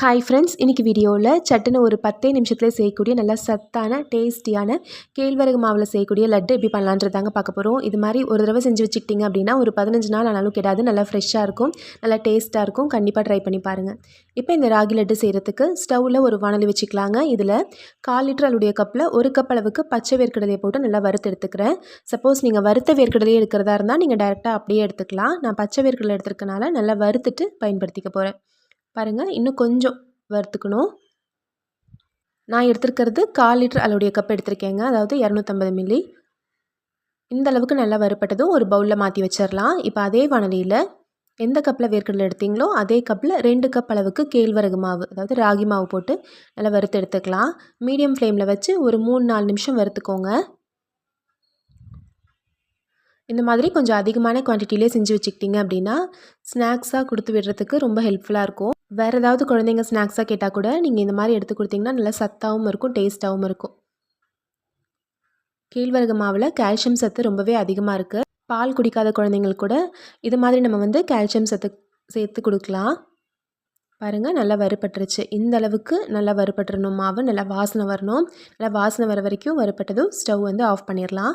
Hi friends இன்றைக்கி வீடியோவில் சட்டுன்னு ஒரு பத்தே நிமிஷத்தில் செய்யக்கூடிய நல்லா சத்தான டேஸ்டியான கேழ்வரகு மாவில் செய்யக்கூடிய லட்டு எப்படி பண்ணலான்றதாங்க பார்க்க போகிறோம் இது மாதிரி ஒரு தடவை செஞ்சு வச்சுக்கிட்டிங்க அப்படின்னா ஒரு பதினஞ்சு நாள் ஆனாலும் கிடையாது நல்லா ஃப்ரெஷ்ஷாக இருக்கும். நல்லா டேஸ்ட்டாக இருக்கும். கண்டிப்பாக ட்ரை பண்ணி பாருங்கள் இப்போ இந்த ராகி லட்டு செய்கிறதுக்கு ஸ்டவ்வில் ஒரு வானலி வச்சுக்கலாங்க. இதில் கால் லிட்டர் அலுடைய கப்பில் ஒரு கப் அளவுக்கு பச்சை வேர்க்கடலையை போட்டு நல்லா வறுத்து எடுத்துக்கிறேன். சப்போஸ் நீங்கள் வறுத்த வேர்க்கடலையே எடுக்கிறதா இருந்தால் நீங்கள் டேரெக்டாக அப்படியே எடுத்துக்கலாம். நான் பச்சை வேர்க்கடலை எடுத்துருக்கனால நல்லா வறுத்துட்டு பயன்படுத்திக்க போகிறேன் பாருங்கள் இன்னும் கொஞ்சம் வறுத்துக்கணும். நான் எடுத்துருக்கிறது கால் லிட்டர் அளவுடைய கப் எடுத்திருக்கேங்க. அதாவது இரநூத்தம்பது மில்லி. இந்த அளவுக்கு நல்லா வறுப்பட்டதும் ஒரு பவுலில் மாற்றி வச்சிடலாம் இப்போ அதே வானலியில் எந்த கப்பில் வேர்க்கடலை எடுத்தீங்களோ அதே கப்பில் ரெண்டு கப் அளவுக்கு கேழ்வரகு மாவு அதாவது ராகி மாவு போட்டு நல்லா வறுத்து எடுத்துக்கலாம். மீடியம் ஃப்ளேமில் வச்சு ஒரு மூணு நாலு நிமிஷம் வறுத்துக்கோங்க. இந்த மாதிரி கொஞ்சம் அதிகமான குவான்டிட்டிலே செஞ்சு வச்சுக்கிட்டிங்க அப்படின்னா ஸ்நாக்ஸாக கொடுத்து விடுறதுக்கு ரொம்ப ஹெல்ப்ஃபுல்லாக இருக்கும். வேறு ஏதாவது குழந்தைங்க ஸ்நாக்ஸாக கேட்டால் கூட நீங்கள் இந்த மாதிரி எடுத்து கொடுத்தீங்கன்னா நல்லா சத்தாகவும் இருக்கும் டேஸ்ட்டாகவும் இருக்கும். கேழ்வரகு மாவில் கால்சியம் சத்து ரொம்பவே அதிகமாக இருக்குது பால் குடிக்காத குழந்தைங்களுக்கு கூட இது மாதிரி நம்ம வந்து கால்சியம் சத்து சேர்த்து கொடுக்கலாம். பாருங்கள் நல்லா வறுபட்டுருச்சு. இந்த அளவுக்கு நல்லா வறுபட்டுறணும். மாவு நல்லா வாசனை வரணும். நல்லா வாசனை வர வரைக்கும் வறுபட்டதும் ஸ்டவ் வந்து ஆஃப் பண்ணிடலாம்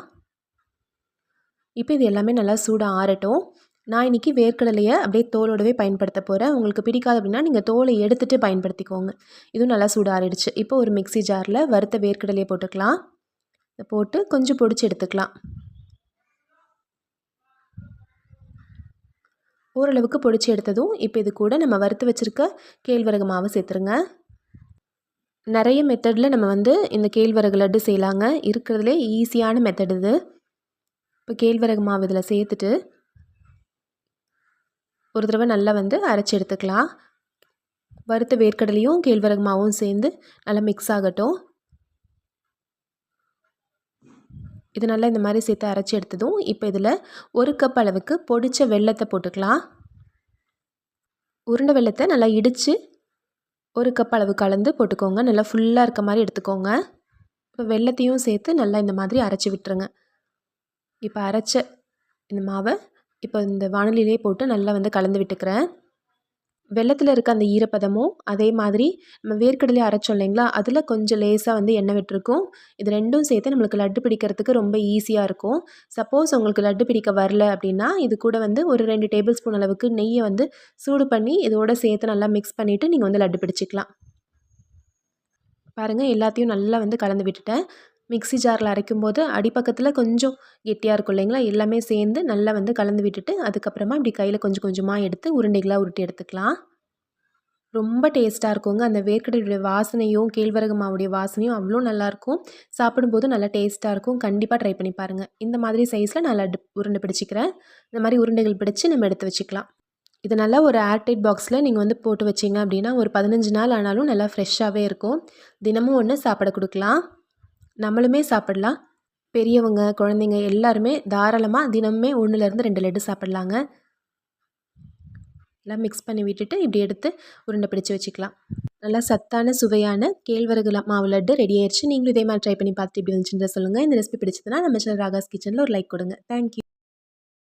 இப்போ இது எல்லாமே நல்லா சூடாக ஆறட்டும். நான் இன்றைக்கி வேர்க்கடலையை அப்படியே தோலோடவே பயன்படுத்த போகிறேன் உங்களுக்கு பிடிக்காது அப்படின்னா நீங்கள் தோலை எடுத்துகிட்டு பயன்படுத்திக்கோங்க. இதுவும் நல்லா சூடாறிடுச்சு. இப்போ ஒரு மிக்சி ஜாரில் வறுத்த வேர்க்கடலையை போட்டுக்கலாம். இதை போட்டு கொஞ்சம் பொடிச்சு எடுத்துக்கலாம். ஓரளவுக்கு பொடிச்சு எடுத்ததும் இப்போ இது கூட நம்ம வறுத்து வச்சுருக்க கேழ்வரகு மாவு சேர்த்துருங்க. நிறைய மெத்தடில் நம்ம வந்து இந்த கேழ்வரகு லட்டு செய்யலாங்க. இருக்கிறதுலே ஈஸியான மெத்தட் இது. இப்போ கேழ்வரகு மாவு இதில் சேர்த்துட்டு ஒரு தடவை நல்லா வந்து அரைச்சி எடுத்துக்கலாம். வறுத்த வேர்க்கடலையும் கேழ்வரகு மாவும் சேர்ந்து நல்லா மிக்ஸ் ஆகட்டும். இது நல்லா இந்த மாதிரி சேர்த்து அரைச்சி எடுத்ததும் இப்போ இதில் ஒரு கப் அளவுக்கு பொடித்த வெள்ளத்தை போட்டுக்கலாம். உருண்டை வெள்ளத்தை நல்லா இடித்து ஒரு கப் அளவு கலந்து போட்டுக்கோங்க. நல்லா ஃபுல்லாக இருக்க மாதிரி எடுத்துக்கோங்க. இப்போ வெள்ளத்தையும் சேர்த்து நல்லா இந்த மாதிரி அரைச்சி விட்டுருங்க. இப்போ அரைச்ச இந்த மாவை இப்போ இந்த வானலிலே போட்டு நல்லா வந்து கலந்து விட்டுக்கிறேன். வெள்ளத்தில் இருக்க அந்த ஈரப்பதமும் அதே மாதிரி நம்ம வேர்க்கடலை அரைச்சோம் இல்லைங்களா? அதில் கொஞ்சம் லேசாக வந்து எண்ணெய் விட்டுருக்கும். இது ரெண்டும் சேர்த்து நம்மளுக்கு லட்டு பிடிக்கிறதுக்கு ரொம்ப ஈஸியாக இருக்கும். சப்போஸ் உங்களுக்கு லட்டு பிடிக்க வரல அப்படின்னா இது கூட வந்து ஒரு ரெண்டு டேபிள் ஸ்பூன் அளவுக்கு நெய்யை வந்து சூடு பண்ணி இதோட சேர்த்து நல்லா மிக்ஸ் பண்ணிவிட்டு நீங்கள் வந்து லட்டு பிடிச்சிக்கலாம். பாருங்கள் எல்லாத்தையும் நல்லா வந்து கலந்து விட்டுட்டேன். மிக்ஸி ஜாரில் அரைக்கும் போது அடிப்பக்கத்தில் கொஞ்சம் கெட்டியாக இருக்கும் இல்லைங்களா? எல்லாமே சேர்ந்து நல்லா வந்து கலந்து விட்டுட்டு அதுக்கப்புறமா இப்படி கையில் கொஞ்சம் கொஞ்சமாக எடுத்து உருண்டைகளாக உருட்டி எடுத்துக்கலாம். ரொம்ப டேஸ்ட்டாக இருக்குங்க. அந்த வேர்க்கடையுடைய வாசனையும் கேழ்வரகு மாவுடைய வாசனையும் அவ்வளோ நல்லாயிருக்கும் சாப்பிடும்போது நல்லா டேஸ்ட்டாக இருக்கும். கண்டிப்பாக ட்ரை பண்ணி பாருங்கள் இந்த மாதிரி சைஸில் நல்லா உருண்டை பிடிச்சிக்கிறேன். இந்த மாதிரி உருண்டைகள் பிடிச்சி நம்ம எடுத்து வச்சுக்கலாம். இது நல்லா ஒரு ஏர்டைட் பாக்ஸில் நீங்கள் வந்து போட்டு வச்சிங்க அப்படின்னா ஒரு பதினஞ்சு நாள் ஆனாலும் நல்லா ஃப்ரெஷ்ஷாகவே இருக்கும். தினமும் ஒன்று சாப்பிட கொடுக்கலாம். நம்மளுமே சாப்பிடலாம். பெரியவங்க குழந்தைங்க எல்லாருமே தாராளமாக தினமுமே ஒன்றுலேருந்து ரெண்டு லட்டு சாப்பிட்லாங்க. எல்லாம் மிக்ஸ் பண்ணி விட்டுட்டு இப்படி எடுத்து உருண்டை பிடிச்சி வச்சுக்கலாம். நல்லா சத்தான சுவையான கேழ்வரகு மாவு லட்டு ரெடி ஆயிடுச்சு நீங்களும் இதே மாதிரி ட்ரை பண்ணி பார்த்துட்டு இப்படி வந்துச்சுன்ற சொல்லுங்கள் இந்த ரெசிபி பிடிச்சதுன்னா நம்ம சேனல் ராகாஸ் கிச்சனில் ஒரு லைக் கொடுங்க. தேங்க்யூ